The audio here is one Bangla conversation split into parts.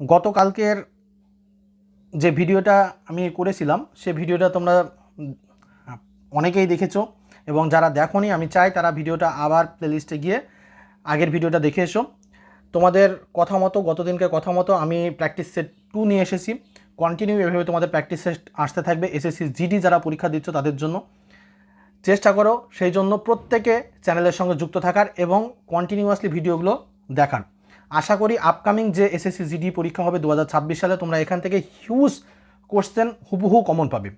গতকালকের যে ভিডিওটা আমি করেছিলাম, সে ভিডিওটা তোমরা অনেকেই দেখেছ এবং যারা দেখোনি, আমি চাই তারা ভিডিওটা আবার প্লেলিস্টে গিয়ে আগের ভিডিওটা দেখে এসো। তোমাদের কথা মতো, গতদিনকে কথা মতো আমি প্র্যাকটিস সেট টু নিয়ে এসেছি। কন্টিনিউ এভাবে তোমাদের প্র্যাকটিস সেট আসতে থাকবে। এসএসসি জিডি যারা পরীক্ষা দিচ্ছ তাদের জন্য। চেষ্টা করো, সেই জন্য প্রত্যেকে চ্যানেলের সঙ্গে যুক্ত থাকার এবং কন্টিনিউয়াসলি ভিডিওগুলো দেখার। আশা করি আপকামিং যে এসএসসি জিডি পরীক্ষা হবে দু হাজার ছাব্বিশ সালে, তোমরা এখান থেকে হিউজ কোশ্চেন হুবহু কমন পাবে।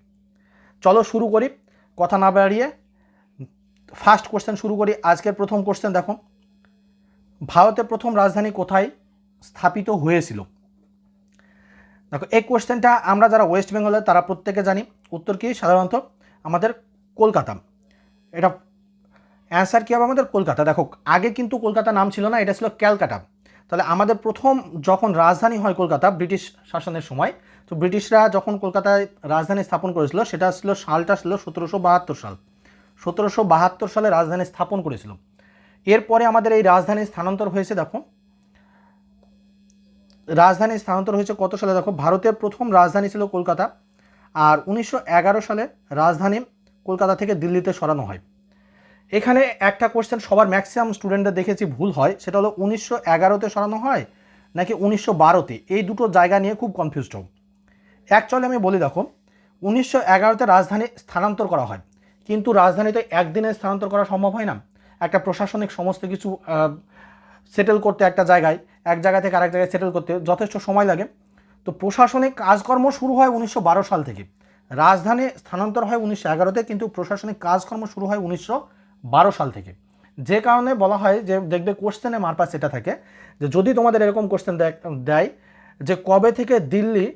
চলো শুরু করি, কথা না বাড়িয়ে। ফার্স্ট কোশ্চেন শুরু করি, আজকের প্রথম কোশ্চেন দেখো। ভারতের প্রথম রাজধানী কোথায় স্থাপিত হয়েছিল? দেখো, এই কোশ্চেনটা আমরা যারা ওয়েস্ট বেঙ্গলের তারা প্রত্যেকে জানি। উত্তর কি? সাধারণত আমাদের কলকাতা। এটা অ্যান্সার কী হবে আমাদের? কলকাতা। দেখো, আগে কিন্তু কলকাতা নাম ছিল না, এটা ছিল ক্যালকাটা। তাহলে আমাদের প্রথম যখন রাজধানী হয় কলকাতা, ব্রিটিশ শাসনের সময়, তো ব্রিটিশরা যখন কলকাতায় রাজধানী স্থাপন করেছিল, সেটা ছিল, সালটা ছিল সতেরোশো বাহাত্তর সাল। সতেরোশো বাহাত্তর সালে রাজধানী স্থাপন করেছিল। এরপরে আমাদের এই রাজধানী স্থানান্তর হয়েছে, দেখো। রাজধানী স্থানান্তর হয়েছে কত সালে, দেখো? ভারতের প্রথম রাজধানী ছিল কলকাতা, আর উনিশশো এগারো সালে রাজধানী কলকাতা থেকে দিল্লিতে সরানো হয়। এখানে একটা কোশ্চেন সবার ম্যাক্সিমাম স্টুডেন্টদের দেখেছি ভুল হয়, সেটা হলো উনিশশো এগারোতে সরানো হয় নাকি উনিশশো বারোতে? এই দুটো জায়গা নিয়ে খুব কনফিউজড হোক অ্যাকচুয়ালি আমি বলি দেখো, উনিশশো এগারোতে রাজধানী স্থানান্তর করা হয়, কিন্তু রাজধানীতে একদিনে স্থানান্তর করা সম্ভব হয় না। একটা প্রশাসনিক সমস্ত কিছু সেটেল করতে একটা জায়গায়, এক জায়গা থেকে আরেক জায়গায় সেটেল করতে যথেষ্ট সময় লাগে। তো প্রশাসনিক কাজকর্ম শুরু হয় উনিশশো বারো সাল থেকে। রাজধানী স্থানান্তর হয় উনিশশো এগারোতে, কিন্তু প্রশাসনিক কাজকর্ম শুরু হয় উনিশশো বারো সাল থেকে। যে কারণে বলা হয় যে, দেখবে কোশ্চেনে মারপাস এটা থাকে যে, যদি তোমাদের এরকম কোশ্চেন দেয় যে, কবে থেকে দিল্লি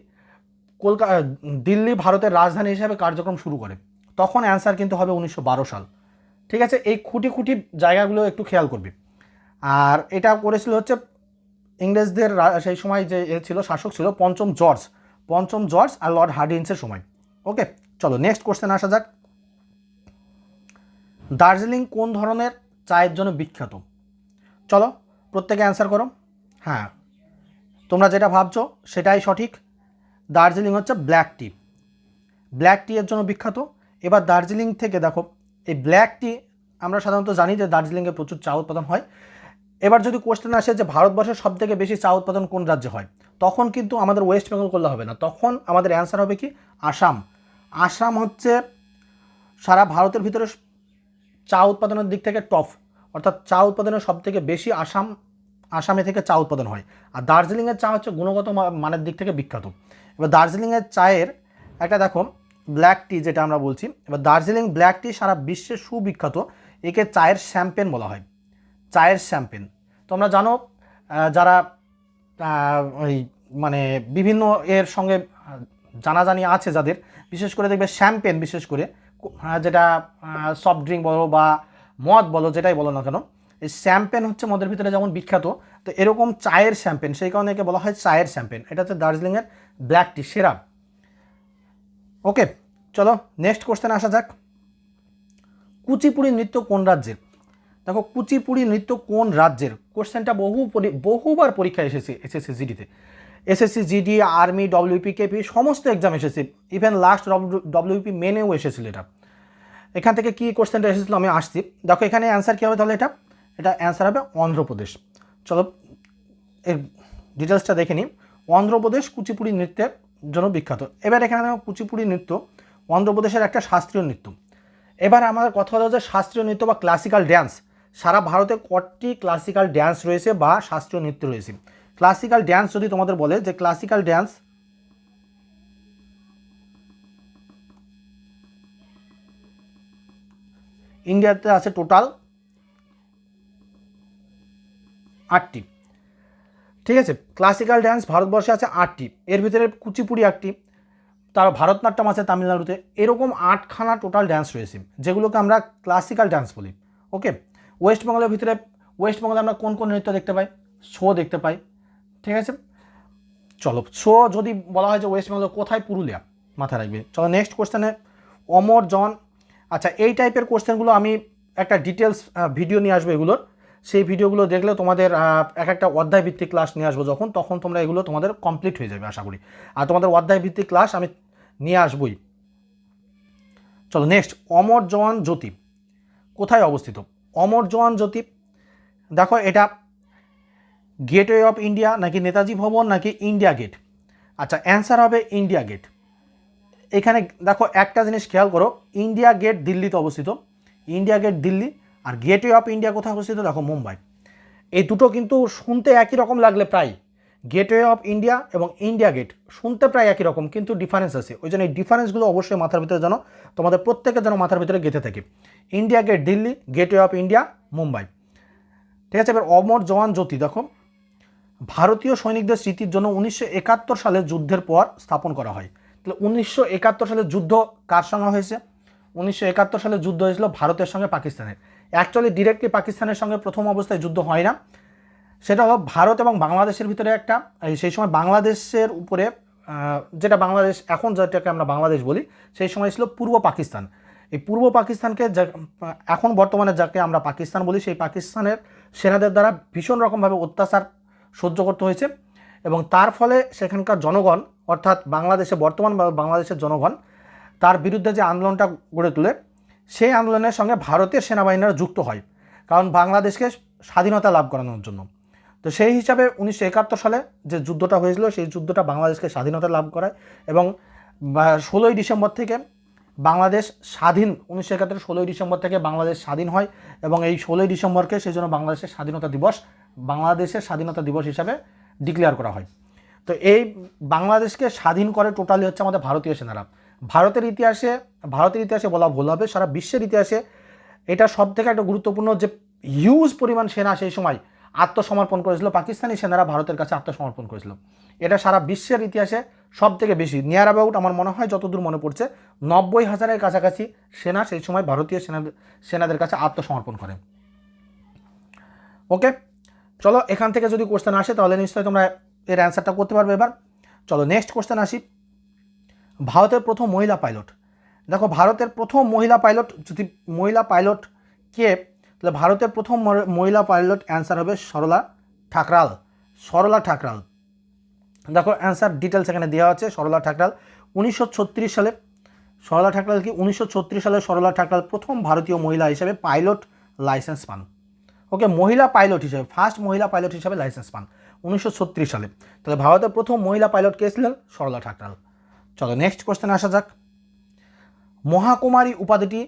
কলকাতা দিল্লি ভারতের রাজধানী হিসাবে কার্যক্রম শুরু করে, তখন অ্যান্সার কিন্তু হবে উনিশশো বারো সাল। ঠিক আছে? এই খুঁটি খুঁটি জায়গাগুলো একটু খেয়াল করবি। আর এটা করেছিল হচ্ছে ইংরেজদের সেই সময় যে এ ছিল, শাসক ছিল পঞ্চম জর্জ। পঞ্চম জর্জ আর লর্ড হার্ডিন্সের সময়। ওকে চলো নেক্সট কোশ্চেন আসা যাক। দার্জিলিং কোন ধরনের চায়ের জন্য বিখ্যাত? চলো, প্রত্যেকে অ্যান্সার করো। হ্যাঁ তোমরা যেটা ভাবছ সেটাই সঠিক। দার্জিলিং হচ্ছে ব্ল্যাক টি ব্ল্যাক টি এর জন্য বিখ্যাত। এবার দার্জিলিং থেকে দেখো, এই ব্ল্যাক টি আমরা সাধারণত জানি যে দার্জিলিংয়ে প্রচুর চা উৎপাদন হয়। এবার যদি কোশ্চেন আসে যে ভারতবর্ষের সব থেকে বেশি চা উৎপাদন কোন রাজ্যে হয়, তখন কিন্তু আমাদের ওয়েস্ট বেঙ্গল করলে হবে না। তখন আমাদের অ্যান্সার হবে কি? আসাম। আসাম হচ্ছে সারা ভারতের ভিতরে চা উৎপাদনের দিক থেকে টপ অর্থাৎ চা উৎপাদনের সব থেকে বেশি আসাম, আসামে থেকে চা উৎপাদন হয়। আর দার্জিলিংয়ের চা হচ্ছে গুণগত মানের দিক থেকে বিখ্যাত। এবার দার্জিলিংয়ের চায়ের একটা দেখো, ব্ল্যাক টি যেটা আমরা বলছি, এবার দার্জিলিং ব্ল্যাক টি সারা বিশ্বে সুবিখ্যাত, একে চায়ের শ্যাম্পেন বলা হয়। চায়ের শ্যাম্পেন। তোমরা জানো যারা ওই মানে বিভিন্ন এর সঙ্গে জানাজানি আছে যাদের, বিশেষ করে দেখবে শ্যাম্পেন বিশেষ করে যেটা সফট ড্রিঙ্ক বলো বা মদ বলো, যেটাই বলো না কেন, এই শ্যাম্পেন হচ্ছে মদের ভিতরে যেমন বিখ্যাত, তো এরকম চায়ের শ্যাম্পেন সেই কারণে একে বলা হয় চায়ের শ্যাম্পেন এটা হচ্ছে দার্জিলিংয়ের ব্ল্যাক টি সেরা ওকে, চলো নেক্সট কোশ্চেন আসা যাক। কুচিপুড়ি নৃত্য কোন রাজ্যের? দেখো, কুচিপুড়ি নৃত্য কোন রাজ্যের? কোশ্চেনটা বহু বহুবার পরীক্ষায় এসেছে SSC জিডিতে SSC GD army WP KP সমস্ত এক্সাম এসেছে। ইভেন লাস্ট ডব্লিউপি মেনেও এসেছিল এটা। এখান থেকে কী কোশ্চেনটা এসেছিল আমি আসছি। দেখো, এখানে অ্যান্সার কী হবে তাহলে এটা? এটা অ্যান্সার হবে অন্ধ্রপ্রদেশ। চলো, এর ডিটেলসটা দেখে নিই। অন্ধ্রপ্রদেশ কুচিপুড়ি নৃত্যের জন্য বিখ্যাত। এবার এখানে কুচিপুড়ি নৃত্য অন্ধ্রপ্রদেশের একটা শাস্ত্রীয় নৃত্য। এবার আমাদের কথা হলো যে শাস্ত্রীয় নৃত্য বা ক্লাসিক্যাল ড্যান্স সারা ভারতে কটি ক্লাসিক্যাল ড্যান্স রয়েছে বা শাস্ত্রীয় নৃত্য রয়েছে। ক্লাসিক্যাল ড্যান্স যদি তোমাদের বলে যে ক্লাসিক্যাল ড্যান্স ইন্ডিয়াতে আছে টোটাল আটটি। ঠিক আছে? ক্লাসিক্যাল ড্যান্স ভারতবর্ষে আছে আটটি। এর ভিতরে কুচিপুড়ি একটি, তার ভারতনাট্যম আছে তামিলনাড়ুতে। এরকম আটখানা টোটাল ড্যান্স রয়েছে, যেগুলোকে আমরা ক্লাসিক্যাল ড্যান্স বলি। ওকে ওয়েস্ট বেঙ্গলের ভিতরে ওয়েস্ট বেঙ্গলে আমরা কোন কোন নৃত্য দেখতে পাই? শো দেখতে পাই। ঠিক আছে? চলো শো যদি বলা হয় যে ওয়েস্ট বেঙ্গল কোথায় পুরুলিয়া মাথায় রাখবে? চলো নেক্সট কোশ্চেনে অমর, জন আচ্ছা এই টাইপের কোশ্চেনগুলো আমি একটা ডিটেলস ভিডিও নিয়ে আসব এগুলোর। সেই ভিডিওগুলো দেখলে তোমাদের এক একটা অধ্যায় ভিত্তিক ক্লাস নিয়ে আসব যখন, তখন তোমরা এগুলো তোমাদের কমপ্লিট হয়ে যাবে, আশা করি। আর তোমাদের অধ্যায় ভিত্তিক ক্লাস আমি নিয়ে আসবই। চলো নেক্সট অমর জওয়ান জ্যোতি। কোথায় অবস্থিত? অমর জওয়ান জ্যোতি। দেখো, এটা গেটওয়ে অফ ইন্ডিয়া নাকি নেতাজি ভবন, নাকি ইন্ডিয়া গেট আচ্ছা অ্যান্সার হবে ইন্ডিয়া গেট এখানে দেখো একটা জিনিস খেয়াল করো ইন্ডিয়া গেট দিল্লিতে অবস্থিত। ইন্ডিয়া গেট দিল্লি আর গেটওয়ে অফ ইন্ডিয়া কোথায় অবস্থিত? দেখো মুম্বাই। এই দুটো কিন্তু শুনতে একই রকম লাগলে প্রায়। গেটওয়ে অফ ইন্ডিয়া এবং ইন্ডিয়া গেট শুনতে প্রায় একই রকম, কিন্তু ডিফারেন্স আছে। ওই জন্য এই ডিফারেন্সগুলো অবশ্যই মাথার ভিতরে যেন তোমাদের প্রত্যেকের যেন মাথার ভিতরে গেঁথে থাকে। India gate Delhi gateway of India Mumbai. ঠিক আছে, এবার অমর জওয়ান জ্যোতি, দেখো। ভারতীয় সৈনিকদের স্মৃতির জন্য উনিশশো একাত্তর সালে যুদ্ধের পর স্থাপন করা হয়। তাহলে উনিশশো একাত্তর সালে যুদ্ধ কার সঙ্গে হয়েছে? উনিশশো একাত্তর সালে যুদ্ধ হয়েছিল ভারতের সঙ্গে পাকিস্তানের। অ্যাকচুয়ালি ডিরেক্টলি পাকিস্তানের সঙ্গে প্রথম অবস্থায় যুদ্ধ হয় না। সেটা হলো ভারত এবং বাংলাদেশের ভিতরে একটা সেই সময় বাংলাদেশের উপরে যেটা বাংলাদেশ, এখন যেটাকে আমরা বাংলাদেশ বলি, সেই সময় ছিল পূর্ব পাকিস্তান। এই পূর্ব পাকিস্তানকে এখন বর্তমানে যাকে আমরা পাকিস্তান বলি, সেই পাকিস্তানের সেনাদের দ্বারা ভীষণ রকমভাবে অত্যাচার সহ্য করতে হয়েছে এবং তার ফলে সেখানকার জনগণ, অর্থাৎ বাংলাদেশে বর্তমান বাংলাদেশের জনগণ, তার বিরুদ্ধে যে আন্দোলনটা গড়ে তোলে, সেই আন্দোলনের সঙ্গে ভারতের সেনাবাহিনীরা যুক্ত হয়। কারণ বাংলাদেশকে স্বাধীনতা লাভ করানোর জন্য। তো সেই হিসাবে উনিশশো একাত্তর সালে যে যুদ্ধটা হয়েছিল, সেই যুদ্ধটা বাংলাদেশকে স্বাধীনতা লাভ করায় এবং ষোলোই ডিসেম্বর থেকে বাংলাদেশ স্বাধীন, উনিশশো একাত্তর ষোলোই ডিসেম্বর থেকে বাংলাদেশ স্বাধীন হয় এবং এই ষোলোই ডিসেম্বরকে সেই জন্য বাংলাদেশের স্বাধীনতা দিবস বাংলাদেশের স্বাধীনতা দিবস হিসাবে ডিক্লেয়ার করা হয়। তো এই বাংলাদেশকে স্বাধীন করে টোটালি হচ্ছে আমাদের ভারতীয় সেনারা। ভারতের ইতিহাসে ভারতের ইতিহাসে বলা ভুল হবে, সারা বিশ্বের ইতিহাসে এটা সব থেকে একটা গুরুত্বপূর্ণ যে হিউজ পরিমাণ সেনা সেই সময় আত্মসমর্পণ করেছিল, পাকিস্তানি সেনারা ভারতের কাছে আত্মসমর্পণ করেছিল। এটা সারা বিশ্বের ইতিহাসে সব থেকে বেশি। নিয়ার অ্যাবাউট আমার মনে হয় যতদূর মনে পড়ছে, নব্বই হাজারের কাছাকাছি সেনা সেই সময় ভারতীয় সেনা সেনাদের কাছে আত্মসমর্পণ করে। ওকে চলো এখান থেকে যদি কোশ্চেন আসে, তাহলে নিশ্চয়ই তোমরা এর অ্যান্সারটা করতে পারবে এবার। চলো নেক্সট কোশ্চেন আসি। ভারতের প্রথম মহিলা পাইলট দেখো, ভারতের প্রথম মহিলা পাইলট যদি মহিলা পাইলট কে, তাহলে ভারতের প্রথম মহিলা পাইলট অ্যান্সার হবে সরলা ঠাকরাল। সরলা ঠাকরাল। দেখো অ্যান্সার ডিটেলস এখানে দেওয়া আছে, সরলা ঠাকরাল। উনিশশো ছত্রিশ সালে, সরলা ঠাকরাল কি? উনিশশো ছত্রিশ সালে সরলা ঠাকরাল প্রথম ভারতীয় মহিলা হিসেবে পাইলট লাইসেন্স পান। ওকে, মহিলা পাইলট হিসেবে ফার্স্ট মহিলা পাইলট হিসেবে লাইসেন্স পান, উনিশশো ছত্রিশ সালে। তাহলে ভারতের প্রথম মহিলা পাইলট কে ছিলেন? সরলা ঠাকরাল। চলো নেক্সট কোশ্চেন আসা যাক। মহাকুমারী উপাধিটি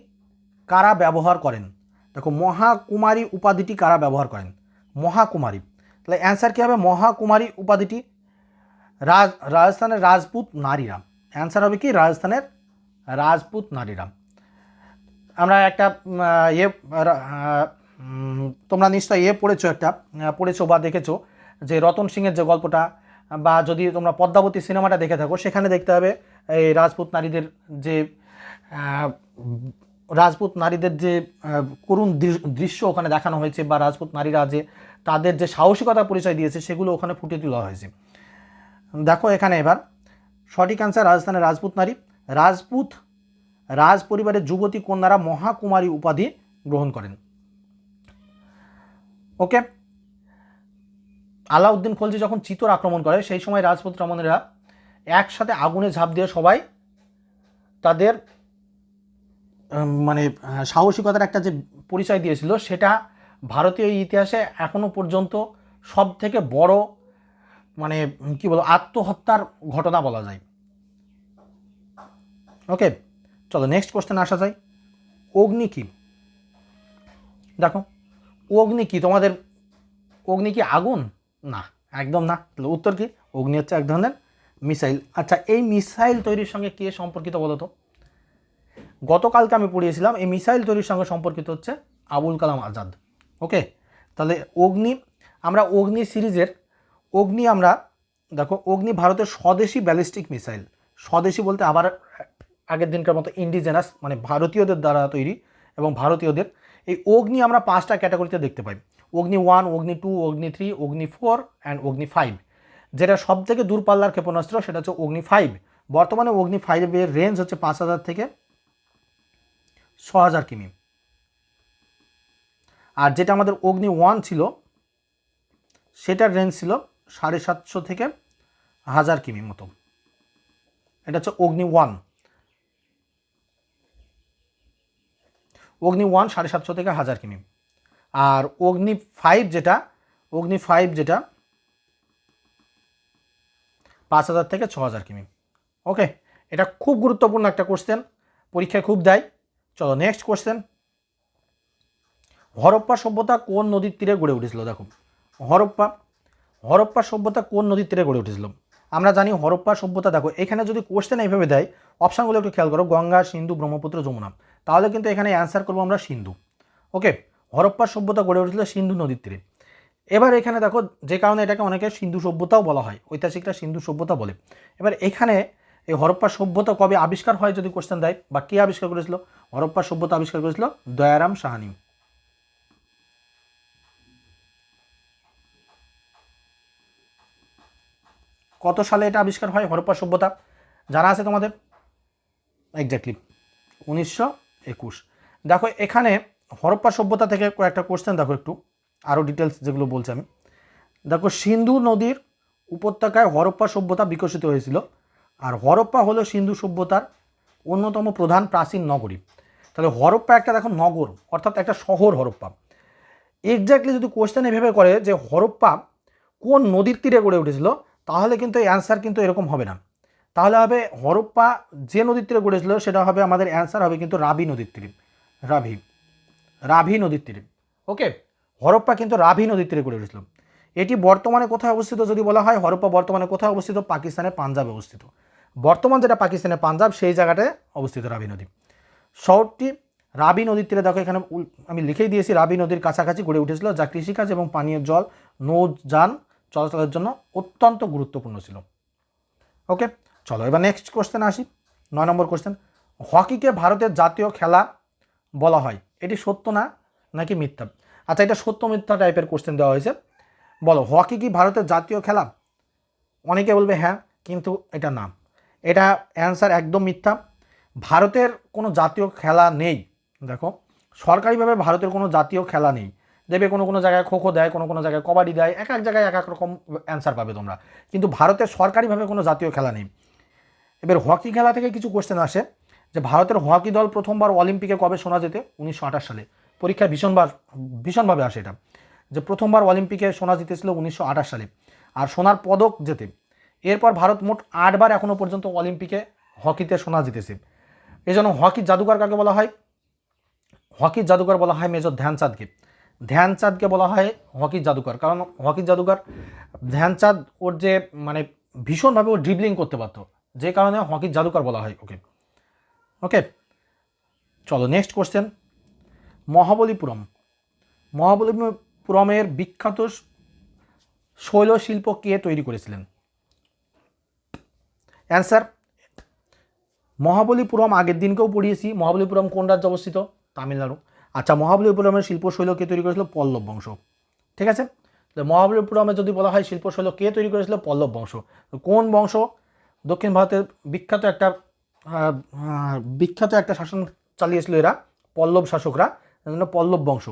কারা ব্যবহার করেন? দেখো, মহাকুমারী উপাধিটি কারা ব্যবহার করেন? মহাকুমারী। তাহলে অ্যান্সার কী হবে? মহাকুমারী উপাধিটি রাজ, রাজস্থানের রাজপুত নারীরা। অ্যান্সার হবে কি? রাজস্থানের রাজপুত নারীরা। আমরা একটা ইয়ে তোমরা নিশ্চয়ই এ পড়েছো একটা পড়েছো বা দেখেছ যে রতন সিংয়ের যে গল্পটা, বা যদি তোমরা পদ্মাবতী সিনেমাটা দেখে থাকো, সেখানে দেখতে হবে এই রাজপুত নারীদের যে রাজপুত নারীদের যে করুণ দৃশ্য ওখানে দেখানো হয়েছে, বা রাজপুত নারীরা যে তাদের যে সাহসিকতা পরিচয় দিয়েছে, সেগুলো ওখানে ফুটিয়ে তোলা হয়েছে। দেখো এখানে এবার, সঠিক অ্যান্সার রাজস্থানের রাজপুত নারী, রাজপুত রাজ পরিবারের যুবতী কন্যারা মহাকুমারী উপাধি গ্রহণ করেন। ওকে? আলাউদ্দিন খলজি যখন চিতর আক্রমণ করে, সেই সময় রাজপুত রমণেরা একসাথে আগুনে ঝাঁপ দিয়ে সবাই তাদের মানে সাহসিকতার একটা যে পরিচয় দিয়েছিল, সেটা ভারতীয় ইতিহাসে এখনও পর্যন্ত সব থেকে বড় মানে কি বলব, আত্মহত্যার ঘটনা বলা যায়। ওকে? চলো নেক্সট কোশ্চেন আসা যায় অগ্নি কি? দেখো অগ্নি কি? তোমাদের অগ্নি কি আগুন? না, একদম না। তাহলে উত্তর কি? অগ্নি হচ্ছে এক ধরনের মিসাইল। আচ্ছা এই মিসাইল তৈরির সঙ্গে কে সম্পর্কিত বলো তো? গতকালকে আমি পড়িয়েছিলাম, এই মিসাইল তৈরির সঙ্গে সম্পর্কিত হচ্ছে আবুল কালাম আজাদ। ওকে? তাহলে অগ্নি, আমরা অগ্নি সিরিজের, অগ্নি আমরা, দেখো, অগ্নি ভারতের স্বদেশি ব্যালিস্টিক মিসাইল। স্বদেশি বলতে আবার আগের দিনকার মতো ইন্ডিজেনাস মানে ভারতীয়দের দ্বারা তৈরি এবং ভারতীয়দের এই অগ্নি আমরা পাঁচটা ক্যাটাগরিতে দেখতে পাই। অগ্নি one Agni two Agni three Agni four and Agni five যেটা সব থেকে দূরপাল্লার ক্ষেপণাস্ত্র সেটা হচ্ছে অগ্নি ফাইভ বর্তমানে অগ্নি ফাইভের রেঞ্জ হচ্ছে পাঁচ হাজার থেকে ছ হাজার কিমি। আর যেটা আমাদের অগ্নি ওয়ান ছিল, সেটার রেঞ্জ ছিল সাড়ে সাতশো থেকে হাজার কিমি মতো। এটা হচ্ছে অগ্নি ওয়ান অগ্নি ওয়ান সাড়ে সাতশো থেকে হাজার কিমি। আর অগ্নি ফাইভ যেটা, অগ্নি ফাইভ যেটা পাঁচ হাজার থেকে ছ হাজার কিমি। ওকে এটা খুব গুরুত্বপূর্ণ একটা কোশ্চেন পরীক্ষায় খুব দেয়। চলো নেক্সট কোশ্চেন হরপ্পা সভ্যতা কোন নদীর তীরে গড়ে উঠেছিল? দেখো, হরপ্পা হরপ্পা সভ্যতা কোন নদীর তীরে গড়ে উঠেছিল? আমরা জানি হরপ্পা সভ্যতা, দেখো, এখানে যদি কোশ্চেন এইভাবে দেয় অপশানগুলো একটু খেয়াল করো, গঙ্গা, সিন্ধু, ব্রহ্মপুত্র, যমুনা। তাহলে কিন্তু এখানে অ্যান্সার করব আমরা সিন্ধু। ওকে হরপ্পা সভ্যতা গড়ে উঠেছিল সিন্ধু নদীর তীরে। এবার এখানে দেখো, যে কারণে এটাকে অনেকে সিন্ধু সভ্যতাও বলা হয়, ঐতিহাসিকরা সিন্ধু সভ্যতা বলে। এবার এখানে এই হরপ্পা সভ্যতা কবে আবিষ্কার হয় যদি কোশ্চেন দেয়, বা কে আবিষ্কার করেছিল? হরপ্পা সভ্যতা আবিষ্কার করেছিল দয়ারাম সাহানি কত সালে এটা আবিষ্কার হয় হরপ্পা সভ্যতা? যারা আছে তোমাদের? এক্স্যাক্টলি উনিশশো একুশ। দেখো, এখানে হরপ্পা সভ্যতা থেকে কয়েকটা কোশ্চেন দেখো একটু। আরও ডিটেলস যেগুলো বলছি আমি। দেখো, সিন্ধু নদীর উপত্যকায় হরপ্পা সভ্যতা বিকশিত হয়েছিল। আর হরপ্পা হলো সিন্ধু সভ্যতার অন্যতম প্রধান প্রাচীন নগরী। তাহলে হরপ্পা একটা দেখো নগর, অর্থাৎ একটা শহর হরপ্পা। এক্স্যাক্টলি যদি কোশ্চেন এভাবে করে যে হরপ্পা কোন নদীর তীরে গড়ে উঠেছিল, তাহলে কিন্তু অ্যান্সার কিন্তু এরকম হবে না। তাহলে হবে হরপ্পা যে নদীর তীরে গড়েছিল সেটা হবে আমাদের অ্যান্সার হবে কিন্তু রাবি নদীর তীরে। রাভি। রাভি নদীর তীরে। ওকে হরপ্পা কিন্তু রাভি নদীর তীরে গড়ে উঠেছিল। এটি বর্তমানে কোথায় অবস্থিত যদি বলা হয়, হরপ্পা বর্তমানে কোথায় অবস্থিত? পাকিস্তানের পাঞ্জাবে অবস্থিত। বর্তমান যেটা পাকিস্তানের পাঞ্জাব, সেই জায়গাটায় অবস্থিত রাবি নদী। শহরটি রাবি নদীর তীরে, দেখো এখানে আমি লিখেই দিয়েছি রাবি নদীর কাছাকাছি গড়ে উঠেছিল যা কৃষিকাজ এবং পানীয় জল নৌযান চলাচলের জন্য অত্যন্ত গুরুত্বপূর্ণ ছিল। ওকে চলো, এবার নেক্সট কোশ্চেন আসি। নয় নম্বর কোশ্চেন হকিকে ভারতের জাতীয় খেলা বলা হয়। এটি সত্য না, নাকি মিথ্যা? আচ্ছা এটা সত্য মিথ্যা টাইপের কোশ্চেন দেওয়া হয়েছে। বলো, হকি কি ভারতের জাতীয় খেলা? অনেকে বলবে হ্যাঁ কিন্তু এটা না। এটা অ্যান্সার একদম মিথ্যা। ভারতের কোনো জাতীয় খেলা নেই। দেখো, সরকারিভাবে ভারতের কোনো জাতীয় খেলা নেই। দেবে কোনো কোনো জায়গায় খোখো দেয়, কোনো কোনো জায়গায় কবাডি দেয়, এক এক জায়গায় এক এক রকম অ্যান্সার পাবে তোমরা। কিন্তু ভারতের সরকারিভাবে কোনো জাতীয় খেলা নেই। এবার হকি খেলা থেকে কিছু কোশ্চেন আসে, যে ভারতের হকি দল প্রথমবার অলিম্পিকে কবে শোনা যেতে? উনিশশো আঠাশ সালে। পরীক্ষায় ভীষণবার, ভীষণভাবে আসে এটা। যে প্রথমবার অলিম্পিকে সোনা জিতেছিল উনিশশো আঠাশ সালে। আর সোনার পদক জেতে। এরপর ভারত মোট আটবার এখনও পর্যন্ত অলিম্পিকে হকিতে সোনা জিতেছে। এই জন্য হকির জাদুকর কাকে বলা হয়? হকির জাদুকর বলা হয় মেজর ধ্যানচাঁদকে। ধ্যানচাঁদকে বলা হয় হকির জাদুকর কারণ হকির জাদুকর ধ্যানচাঁদ ওর যে মানে ভীষণভাবে ও ড্রিবলিং করতে পারতো। যে কারণে হকির জাদুকর বলা হয় ওকে ওকে চলো নেক্সট কোশ্চেন মহাবলীপুরম। মহাবলীপুরমের বিখ্যাত শৈলশিল্প কে তৈরি করেছিলেন? অ্যান্সার মহাবলীপুরম আগের দিনকেও পড়িয়েছি। মহাবলীপুরম কোন রাজ্যে অবস্থিত? তামিলনাড়ু। আচ্ছা মহাবলীপুরমের শিল্পশৈল কে তৈরি করেছিল? পল্লব বংশ। ঠিক আছে? মহাবলীপুরমে যদি বলা হয় শিল্পশৈল কে তৈরি করেছিল? পল্লব বংশ। কোন বংশ? দক্ষিণ ভারতের বিখ্যাত একটা বিখ্যাত একটা শাসন চালিয়েছিল এরা, পল্লব শাসকরা জন্য পল্লব বংশ।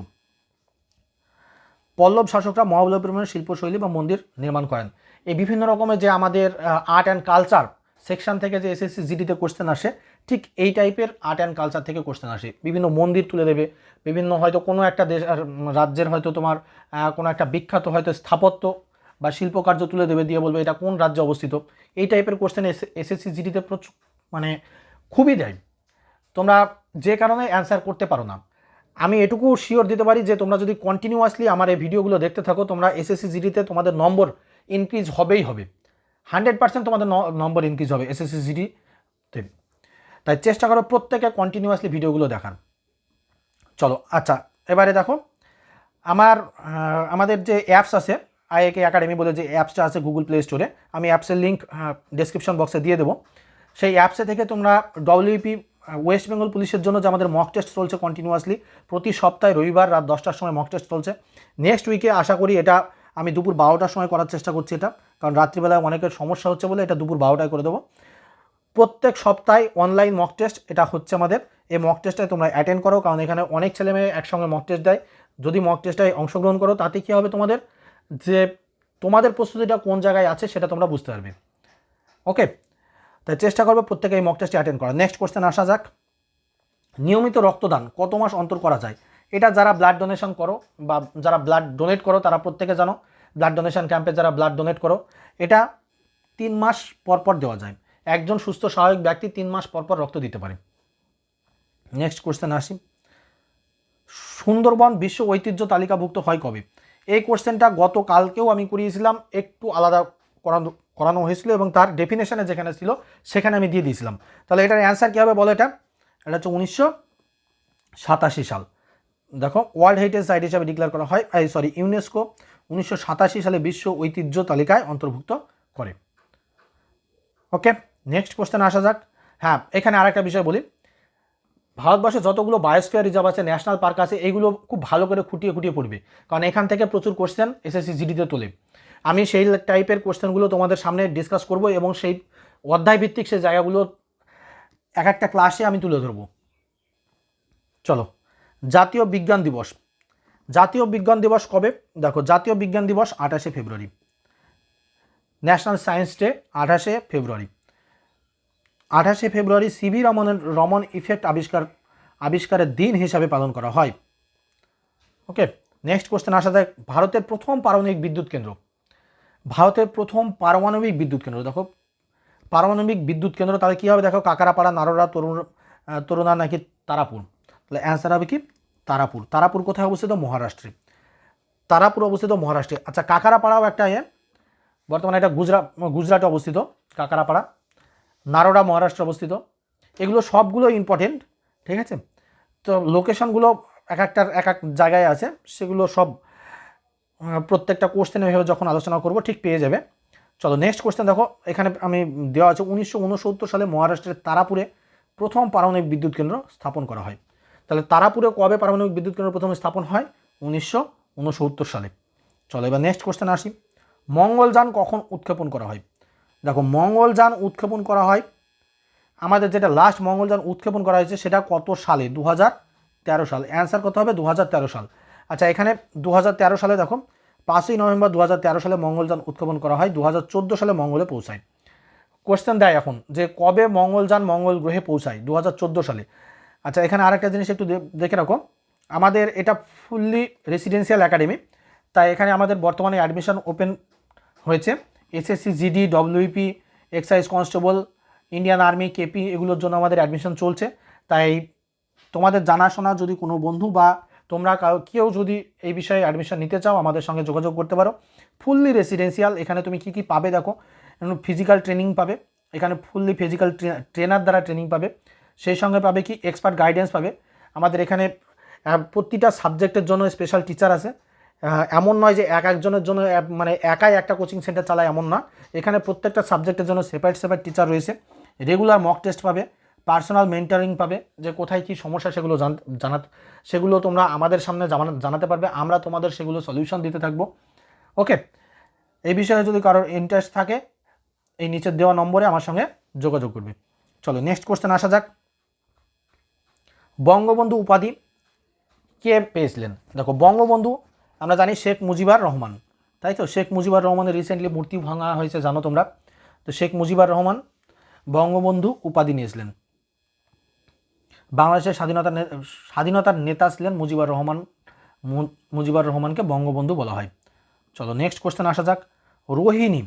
পল্লব শাসকরা মহাবলীপুরমের শিল্পশৈলী বা মন্দির নির্মাণ করেন। এই বিভিন্ন রকমের যে আমাদের আর্ট অ্যান্ড কালচার সেকশন থেকে যে এসএসসি জিডিতে কোশ্চেন আসে, ঠিক এই টাইপের আর্ট অ্যান্ড কালচার থেকে কোশ্চেন আসে। বিভিন্ন মন্দির তুলে দেবে, বিভিন্ন হয়তো কোনো একটা দেশ রাজ্যের হয়তো তোমার কোনো একটা বিখ্যাত হয়তো স্থাপত্য বা শিল্পকার্য তুলে দেবে, দিয়ে বলবে এটা কোন রাজ্যে অবস্থিত? এই টাইপের কোশ্চেন এসএসসি জিডিতে প্রচুর মানে খুবই দেয়। তোমরা যে কারণে অ্যান্সার করতে পারো না। আমি এটুকু শিওর দিতে পারি যে তোমরা যদি কন্টিনিউয়াসলি আমার এই ভিডিওগুলো দেখতে থাকো, তোমরা এসএসসি জিডিতে তোমাদের নম্বর ইনক্রিজ হবেই হবে। হান্ড্রেড পার্সেন্ট তোমাদের নম্বর ইনক্রিজ হবে এসএসসি জিডিতে তাই চেষ্টা করো প্রত্যেকে কন্টিনিউয়াসলি ভিডিওগুলো দেখার। চলো আচ্ছা এবারে দেখো, আমার আমাদের যে অ্যাপস আছে আইএকে একাডেমি বলে যে অ্যাপসটা আছে গুগল প্লে স্টোরে, আমি অ্যাপসের লিঙ্ক ডেসক্রিপশন বক্সে দিয়ে দেবো। সেই অ্যাপসে থেকে তোমরা ডব্লিউপি ওয়েস্ট বেঙ্গল পুলিশের জন্য যে আমাদের মক টেস্ট চলছে কন্টিনিউয়াসলি প্রতি সপ্তাহে রবিবার রাত দশটার সময় মক টেস্ট চলছে। নেক্সট উইকে আশা করি এটা আমি দুপুর বারোটার সময় করার চেষ্টা করছি এটা, কারণ রাত্রিবেলায় অনেকের সমস্যা হচ্ছে বলে এটা দুপুর বারোটায় করে দেবো। প্রত্যেক সপ্তাহে অনলাইন মক টেস্ট এটা হচ্ছে আমাদের। এই মক টেস্টে তোমরা অ্যাটেন্ড করো, কারণ এখানে অনেক ছেলে মেয়ে একসঙ্গে মক টেস্ট দেয়। যদি মক টেস্টে অংশগ্রহণ করো, তাতে কী হবে তোমাদের? যে তোমাদের প্রস্তুতিটা কোন জায়গায় আছে সেটা তোমরা বুঝতে পারবে। ওকে তাই চেষ্টা করবে প্রত্যেকে এই মক টেস্টে অ্যাটেন্ড করা নেক্সট কোশ্চেন আসা যাক। নিয়মিত রক্তদান কত মাস অন্তর করা যায়? এটা যারা ব্লাড ডোনেশন করো বা যারা ব্লাড ডোনেট করো, তারা প্রত্যেকে জানো। ব্লাড ডোনেশন ক্যাম্পে যারা ব্লাড ডোনেট করো, এটা তিন মাস পর পর দেওয়া যায়। একজন সুস্থ, স্বাভাবিক ব্যক্তি তিন মাস পর পর রক্ত দিতে পারে। নেক্সট কোশ্চেন আসি। সুন্দরবন বিশ্ব ঐতিহ্য তালিকাভুক্ত হয় কবে? এই কোশ্চেনটা গতকালকেও আমি করিয়েছিলাম, একটু আলাদা করানো করানো হয়েছিল এবং তার ডেফিনেশনে যেখানে ছিল, সেখানে আমি দিয়ে দিয়েছিলাম। তাহলে এটার অ্যান্সার কী হবে বলো এটা? এটা হচ্ছে উনিশশো সাতাশি সাল। দেখো ওয়ার্ল্ড হেরিটেজ সাইট হিসাবে ডিক্লেয়ার করা হয় সরি ইউনেস্কো উনিশশো সাতাশি সালে বিশ্ব ঐতিহ্য তালিকায় অন্তর্ভুক্ত করে। ওকে নেক্সট কোশ্চেন আসা যাক। হ্যাঁ এখানে আরেকটা বিষয় বলি। ভারতবর্ষে যতগুলো বায়োস্ফিয়ার রিজার্ভ আছে ন্যাশনাল পার্ক আছে এইগুলো খুব ভালো করে খুঁটিয়ে খুঁটিয়ে পড়বে। কারণ এখান থেকে প্রচুর কোশ্চেন এসএসসি জিডিতে তোলে। আমি সেই টাইপের কোশ্চেনগুলো তোমাদের সামনে ডিসকাস করব এবং সেই অধ্যায় ভিত্তিক সেই জায়গাগুলো এক একটা ক্লাসে আমি তুলে ধরবো। চলো, জাতীয় বিজ্ঞান দিবস। জাতীয় বিজ্ঞান দিবস কবে? দেখো, জাতীয় বিজ্ঞান দিবস আঠাশে ফেব্রুয়ারি। ন্যাশনাল সায়েন্স ডে আঠাশে ফেব্রুয়ারি। আঠাশে ফেব্রুয়ারি সিভি রমনের রমন ইফেক্ট আবিষ্কার, আবিষ্কারের দিন হিসাবে পালন করা হয়। ওকে নেক্সট কোশ্চেন আসা যায় ভারতের প্রথম পারমাণবিক বিদ্যুৎ কেন্দ্র। ভারতের প্রথম পারমাণবিক বিদ্যুৎ কেন্দ্র, দেখো। পারমাণবিক বিদ্যুৎ কেন্দ্র, তাহলে কী হবে? দেখো কাকারাপাড়া নারোরা তরুণ তরুণা নাকি তারাপুর? তাহলে অ্যান্সার হবে কি? তারাপুর। তারাপুর কোথায় অবস্থিত? মহারাষ্ট্রে। তারাপুর অবস্থিত মহারাষ্ট্রে। আচ্ছা কাকারাপাড়াও একটা ইয়ে বর্তমানে এটা গুজরাট গুজরাটে অবস্থিত কাকারাপাড়া নারোডা, মহারাষ্ট্রে অবস্থিত। এগুলো সবগুলো ইম্পর্টেন্ট ঠিক আছে? তো লোকেশনগুলো এক একটার এক এক জায়গায় আছে। সেগুলো সব প্রত্যেকটা কোশ্চেনে ভেবে যখন আলোচনা করব, ঠিক পেয়ে যাবে। চলো নেক্সট কোশ্চেন দেখো। এখানে আমি দেওয়া আছে, উনিশশো উনসত্তর সালে মহারাষ্ট্রের তারাপুরে প্রথম পারমাণবিক বিদ্যুৎ কেন্দ্র স্থাপন করা হয়। তাহলে তারাপুরে কবে পারমাণবিক বিদ্যুৎ কেন্দ্র প্রথমে স্থাপন হয়? উনিশশো উনসত্তর সালে। চলো এবার নেক্সট কোশ্চেন আসি। মঙ্গলযান কখন উৎক্ষেপণ করা হয়? দেখো মঙ্গলযান উৎক্ষেপণ করা হয়। আমাদের যেটা লাস্ট মঙ্গলযান উৎক্ষেপণ করা হয়েছে, সেটা কত সালে? দু তেরো সাল। অ্যান্সার কত হবে দু তেরো সাল। আচ্ছা এখানে দু তেরো সালে দেখো, পাঁচই নভেম্বর দু তেরো সালে মঙ্গলযান উৎক্ষেপণ করা হয় দু হাজার চোদ্দ সালে মঙ্গলে পৌঁছায়। কোয়েশ্চেন দেয় এখন যে কবে মঙ্গলযান মঙ্গল গ্রহে পৌঁছায় দু হাজার চোদ্দ সালে? আচ্ছা এখানে আরেকটা জিনিস একটু দেখে রাখো। আমাদের এটা ফুললি রেসিডেন্সিয়াল একাডেমি তাই এখানে আমাদের বর্তমানে অ্যাডমিশন ওপেন হয়েছে। SSC GD WP excise constable Indian army KP এগুলোর জন্য আমাদের অ্যাডমিশন চলছে। তাই তোমাদের জানাশোনা যদি কোনো বন্ধু বা তোমরা কাউ- যদি এই বিষয়ে অ্যাডমিশন নিতে চাও, আমাদের সঙ্গে যোগাযোগ করতে পারো। ফুললি রেসিডেন্সিয়াল এখানে তুমি কী কী পাবে দেখো। ফিজিক্যাল ট্রেনিং পাবে, এখানে ফুললি ফিজিক্যাল ট্রেনার দ্বারা ট্রেনিং পাবে। সেই সঙ্গে পাবে কি এক্সপার্ট গাইডেন্স পাবে। আমাদের এখানে প্রতিটা সাবজেক্টের জন্য স্পেশাল টিচার আছে। এমন নয় যে এক একজনের জন্য মানে একাই একটা কোচিং সেন্টার চালায় এমন না। এখানে প্রত্যেকটা সাবজেক্টের জন্য সেপারেট সেপারেট টিচার রয়েছে। রেগুলার মক টেস্ট পাবে পার্সোনাল মেন্টারিং পাবে, যে কোথায় কী সমস্যা সেগুলো জান জানাতে সেগুলো তোমরা আমাদের সামনে জানা- জানাতে পারবে। আমরা তোমাদের সেগুলো সলিউশন দিতে থাকব। ওকে এই বিষয়ে যদি কারোর ইন্টারেস্ট থাকে, এই নিচের দেওয়া নম্বরে আমার সঙ্গে যোগাযোগ করবে। চলো নেক্সট কোশ্চেন আসা যাক। বঙ্গবন্ধু উপাধি কে পেয়েছিলেন? দেখো, বঙ্গবন্ধু আমরা জানি শেখ মুজিবুর রহমান। তাই তো? শেখ মুজিবুর রহমানের রিসেন্টলি মূর্তি ভাঙা হয়েছে, জানো তোমরা? তো শেখ মুজিবুর রহমান বঙ্গবন্ধু উপাধি নিয়েছিলেন বাংলাদেশের স্বাধীনতা স্বাধীনতার নেতা ছিলেন মুজিবুর রহমান। মুজিবুর রহমানকে বঙ্গবন্ধু বলা হয়। চলো নেক্সট কোশ্চেন আসা যাক। রোহিণী।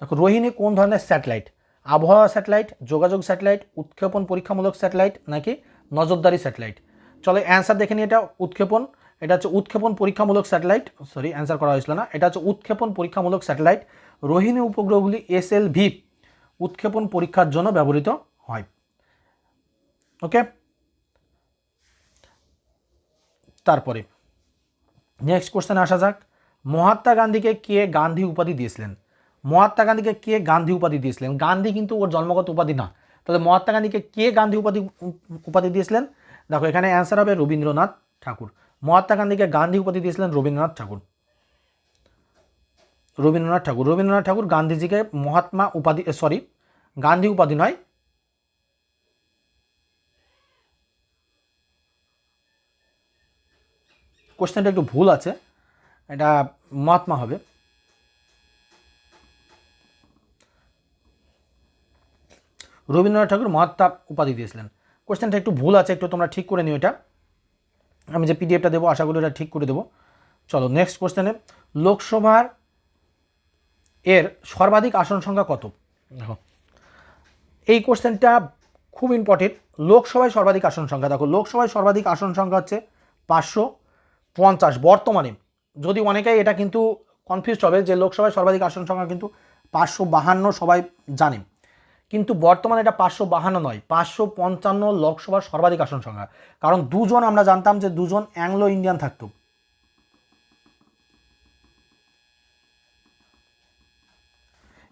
দেখো, রোহিণী কোন ধরনের স্যাটেলাইট আবহাওয়া স্যাটেলাইট যোগাযোগ স্যাটেলাইট উৎক্ষেপণ পরীক্ষামূলক স্যাটেলাইট নাকি নজরদারি স্যাটেলাইট চলো অ্যান্সার দেখে নিই এটা উৎক্ষেপণ। এটা হচ্ছে উৎক্ষেপণ পরীক্ষামূলক স্যাটেলাইট সরি অ্যান্সার করা হয়েছিল না। এটা হচ্ছে উৎক্ষেপণ পরীক্ষামূলক স্যাটেলাইট, রোহিণী উপগ্রহগুলি এস এল ভি উৎক্ষেপণ পরীক্ষার জন্য ব্যবহৃত হয়। ওকে তারপরে নেক্সট কোশ্চেন আসা যাক। মহাত্মা গান্ধীকে কে গান্ধী উপাধি দিয়েছিলেন? মহাত্মা গান্ধীকে কে গান্ধী উপাধি দিয়েছিলেন? গান্ধী কিন্তু ওর জন্মগত উপাধি না। তাহলে মহাত্মা গান্ধীকে কে গান্ধী উপাধি উপাধি দিয়েছিলেন? দেখো, এখানে অ্যান্সার হবে রবীন্দ্রনাথ ঠাকুর। মহাত্মা গান্ধীকে গান্ধী উপাধি দিয়েছিলেন রবীন্দ্রনাথ ঠাকুর। রবীন্দ্রনাথ ঠাকুর। রবীন্দ্রনাথ ঠাকুর গান্ধীজিকে মহাত্মা উপাধি সরি গান্ধী উপাধি নয়, কোশ্চেনটা একটু ভুল আছে, এটা মহাত্মা হবে। রবীন্দ্রনাথ ঠাকুর মহাত্মা উপাধি দিয়েছিলেন। কোশ্চেনটা একটু ভুল আছে, একটু তোমরা ঠিক করে নিও এটা। আমি যে পিডিএফটা দেবো আশা করি এটা ঠিক করে দেবো। চলো নেক্সট কোশ্চেনে লোকসভার এর সর্বাধিক আসন সংখ্যা কত? দেখো। এই কোশ্চেনটা খুব ইম্পর্টেন্ট লোকসভায় সর্বাধিক আসন সংখ্যা দেখো লোকসভায় সর্বাধিক আসন সংখ্যা হচ্ছে পাঁচশো পঞ্চাশ বর্তমানে। যদি অনেকেই এটা কিন্তু কনফিউজ হবে যে লোকসভায় সর্বাধিক আসন সংখ্যা কিন্তু পাঁচশো বাহান্ন সবাই জানে। কিন্তু বর্তমানে এটা পাঁচশো বাহান্ন নয়, পাঁচশো পঞ্চান্ন লোকসভার সর্বাধিক আসন সংখ্যা। কারণ দুজন আমরা জানতাম যে দুজন অ্যাংলো ইন্ডিয়ান থাকতো।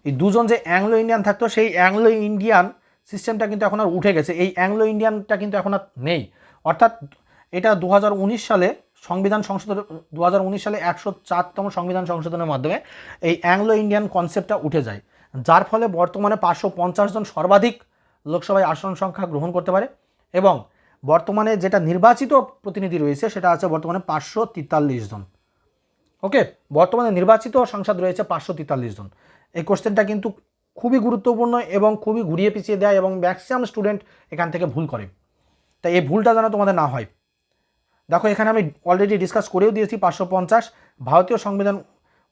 এই দুজন যে অ্যাংলো ইন্ডিয়ান থাকতো, সেই অ্যাংলো ইন্ডিয়ান সিস্টেমটা কিন্তু এখন আর উঠে গেছে। এই অ্যাংলো ইন্ডিয়ানটা কিন্তু এখন আর নেই। অর্থাৎ এটা দু হাজার উনিশ সালে সংবিধান সংশোধন দু হাজার উনিশ সালে একশো চারতম সংবিধান সংশোধনের মাধ্যমে এই অ্যাংলো ইন্ডিয়ান কনসেপ্টটা উঠে যায়। যার ফলে বর্তমানে পাঁচশো পঞ্চাশ জন সর্বাধিক লোকসভায় আসন সংখ্যা গ্রহণ করতে পারে এবং বর্তমানে যেটা নির্বাচিত প্রতিনিধি রয়েছে সেটা আছে বর্তমানে পাঁচশো তেতাল্লিশ জন। ওকে? বর্তমানে নির্বাচিত সংসদ রয়েছে পাঁচশো তেতাল্লিশ জন। এই কোশ্চেনটা কিন্তু খুবই গুরুত্বপূর্ণ এবং খুবই ঘুরিয়ে পিছিয়ে দেয় এবং ম্যাক্সিমাম স্টুডেন্ট এখান থেকে ভুল করে। তাই এই ভুলটা যেন তোমাদের না হয়। দেখো, এখানে আমি অলরেডি ডিসকাস করেও দিয়েছি পাঁচশো পঞ্চাশ। ভারতীয় সংবিধান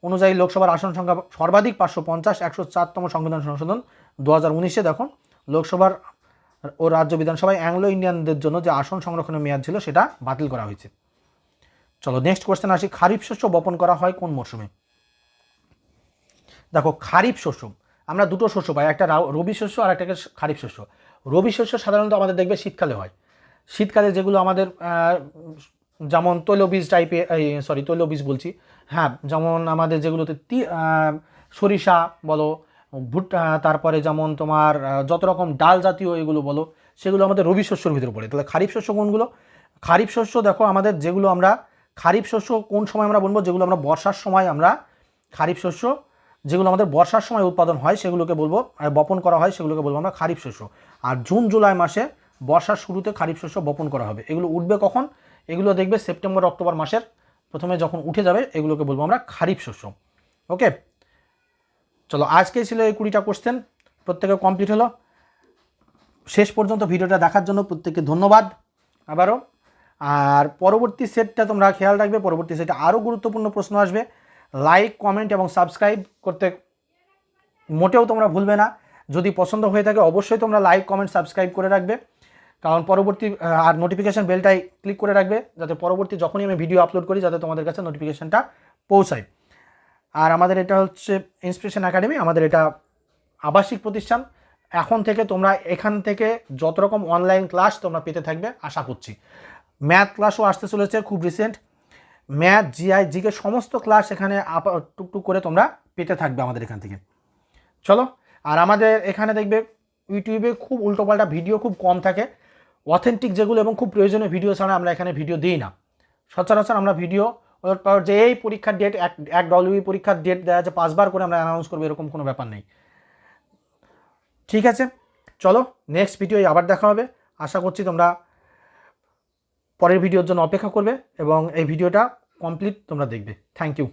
অনুযায়ী লোকসভার আসন সংখ্যা সর্বাধিক পাঁচশো পঞ্চাশ, একশো চারতম সংবিধান সংশোধন দু হাজার উনিশে দেখো লোকসভার ও রাজ্য বিধানসভায় অ্যাংলো ইন্ডিয়ানদের জন্য যে আসন সংরক্ষণের মেয়াদ ছিল সেটা বাতিল করা হয়েছে। চলো নেক্সট কোশ্চেন আসি। খারিফ শস্য বপন করা হয় কোন মরশুমে? দেখো, খারিফ শস্য। আমরা দুটো শস্য পাই, একটা রবি শস্য আর একটা খারিফ শস্য। রবি শস্য সাধারণত আমাদের দেখবে শীতকালে হয়। শীতকালে যেগুলো আমাদের যেমন তৈলবীজ টাইপের এই সরি তৈলবীজ বলছি হ্যাঁ যেমন আমাদের যেগুলোতে সরিষা বলো, ভুট্টা, তারপরে যেমন তোমার যত রকম ডাল জাতীয় এগুলো বলো, সেগুলো আমাদের রবি শস্যর ভিতরে পড়ে। তাহলে খারিফ শস্য কোনগুলো? খারিফ শস্য দেখো, আমাদের যেগুলো আমরা, খারিফ শস্য কোন সময় আমরা বলব যেগুলো আমরা বর্ষার সময় আমরা খারিফ শস্য, যেগুলো আমাদের বর্ষার সময় উৎপাদন হয়, সেগুলোকে বলব বপন করা হয়, সেগুলোকে বলব আমরা খারিফ শস্য। আর জুন, জুলাই মাসে বর্ষার শুরুতে খারিফ শস্য বপন করা হবে। এগুলো উঠবে কখন? এগুলো দেখবে সেপ্টেম্বর, অক্টোবর মাসের প্রথমে যখন উঠে যাবে, এগুলোকে বলব আমরা খারিফ শস্য। ওকে? চলো, আজকে ছিল এই কুড়িটা কোশ্চেন প্রত্যেকে কমপ্লিট হলো। শেষ পর্যন্ত ভিডিওটা দেখার জন্য প্রত্যেককে ধন্যবাদ আবারও। আর পরবর্তী সেটটা তোমরা খেয়াল রাখবে, পরবর্তী সেটে আরও গুরুত্বপূর্ণ প্রশ্ন আসবে। লাইক কমেন্ট এবং সাবস্ক্রাইব করতে মোটেও তোমরা ভুলবে না। যদি পছন্দ হয়ে থাকে, অবশ্যই তোমরা লাইক কমেন্ট সাবস্ক্রাইব করে রাখবে। কারণ পরবর্তী আর নোটিফিকেশান বেলটাই ক্লিক করে রাখবে, যাতে পরবর্তী যখনই আমি ভিডিও আপলোড করি, যাতে তোমাদের কাছে নোটিফিকেশানটা পৌঁছায়। আর আমাদের এটা হচ্ছে ইন্সপিরেশন একাডেমি আমাদের এটা আবাসিক প্রতিষ্ঠান। এখন থেকে তোমরা এখান থেকে যত রকম অনলাইন ক্লাস তোমরা পেতে থাকবে, আশা করছি। ম্যাথ ক্লাসও আসতে চলেছে খুব রিসেন্ট ম্যাথ জিআই জিকে সমস্ত ক্লাস এখানে টুকটুক করে তোমরা পেতে থাকবে আমাদের এখান থেকে। চলো, আর আমাদের এখানে দেখবে, ইউটিউবে খুব উল্টোপাল্টা ভিডিও খুব কম থাকে। অথেন্টিক যেগুলো এবং খুব প্রয়োজনীয় ভিডিও ছাড়া আমরা এখানে ভিডিও দিই না। সচরাচর আমরা ভিডিও যে এই পরীক্ষার ডেট এক এক ডব্লিউবি পরীক্ষার ডেট দেওয়া আছে, পাঁচবার করে আমরা অ্যানাউন্স করব, এরকম কোনো ব্যাপার নেই। ঠিক আছে? চলো নেক্সট ভিডিও আবার দেখা হবে। আশা করছি তোমরা পরের ভিডিওর জন্য অপেক্ষা করবে এবং এই ভিডিওটা কমপ্লিট তোমরা দেখবে। Thank you